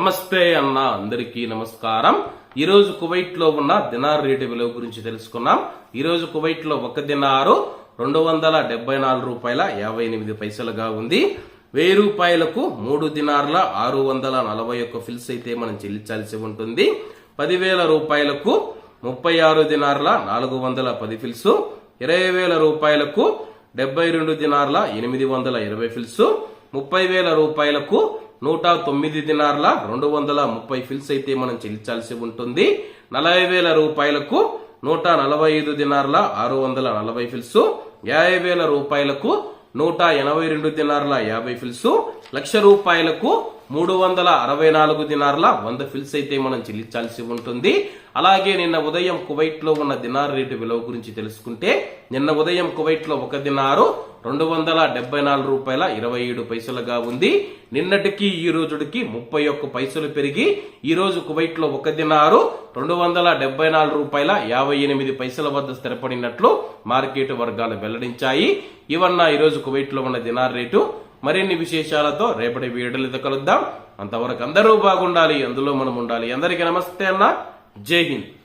నమస్తే అన్న అందరికీ నమస్కారం. ఈ రోజు కువైట్లో ఉన్న దినార్ రేటు విలువ గురించి తెలుసుకున్నాం. ఈరోజు కువైట్లో కువైట్లో ఒక దినారు రెండు వందల డెబ్బై నాలుగు రూపాయల యాభై ఎనిమిది పైసలుగా ఉంది. వెయ్యి రూపాయలకు మూడు దినార్ల ఆరు వందల నలభై ఒక్క ఫిల్స్ అయితే మనం చెల్లించాల్సి ఉంటుంది. పదివేల రూపాయలకు ముప్పై ఆరు దినార్ల నాలుగు వందల పది ఫిల్స్. ఇరవై వేల రూపాయలకు డెబ్బై రెండు దినార్ల ఎనిమిది వందల ఇరవై ఫిల్స్. ముప్పై వేల రూపాయలకు నూట తొమ్మిది దినార్ల రెండు వందల ముప్పై ఫిల్స్ అయితే మనం చెల్లించాల్సి ఉంటుంది. నలభై వేల రూపాయలకు నూట నలభై ఐదు దినార్ల ఆరు వందల నలభై ఫిల్స్ యాభై వేల రూపాయలకు నూట ఎనభై రెండు దినార్ల యాభై ఫిల్స్ లక్ష రూపాయలకు మూడు వందల అరవై నాలుగు దినార్ల వంద ఫిల్స్ అయితే మనం చెల్లించాల్సి ఉంటుంది. అలాగే నిన్న ఉదయం కువైట్లో ఉన్న దినార్ రేటు విలువ గురించి తెలుసుకుంటే నిన్న ఉదయం కువైట్లో ఒక దినారు రెండు వందల డెబ్బై నాలుగు రూపాయల ఇరవై ఏడు పైసలుగా ఉంది. నిన్నటికి ఈ రోజుడికి ముప్పై ఒక్క పైసలు పెరిగి ఈ రోజు కువైట్లో ఒక దినారు రెండు వందల డెబ్బై నాలుగు రూపాయల యాభై ఎనిమిది పైసల వద్ద స్థిరపడినట్లు మార్కెట్ వర్గాలు వెల్లడించాయి. ఇవన్న ఈ రోజు కువైట్లో ఉన్న దినార్ రేటు. మరిన్ని విశేషాలతో రేపటి వీడియోలతో కలుద్దాం. అంతవరకు అందరూ బాగుండాలి. అందులో మనం ఉండాలి. అందరికీ నమస్తే అన్న. జై హింద్.